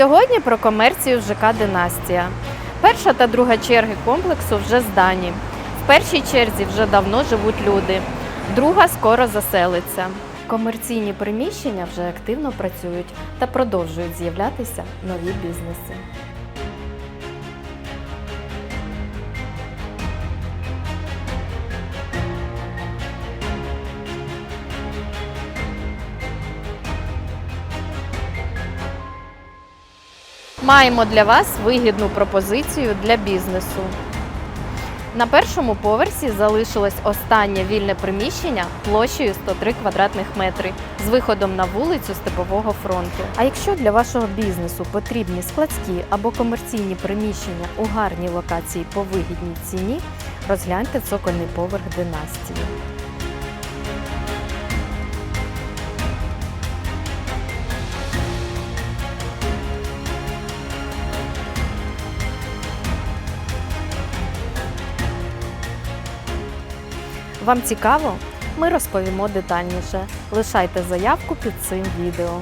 Сьогодні про комерцію ЖК Династія. Перша та друга черги комплексу вже здані. В першій черзі вже давно живуть люди, друга скоро заселиться. Комерційні приміщення вже активно працюють та продовжують з'являтися нові бізнеси. Маємо для вас вигідну пропозицію для бізнесу. На першому поверсі залишилось останнє вільне приміщення площею 103 квадратних метри з виходом на вулицю Степового фронту. А якщо для вашого бізнесу потрібні складські або комерційні приміщення у гарній локації по вигідній ціні, розгляньте цокольний поверх династії. Вам цікаво? Ми розповімо детальніше. Лишайте заявку під цим відео.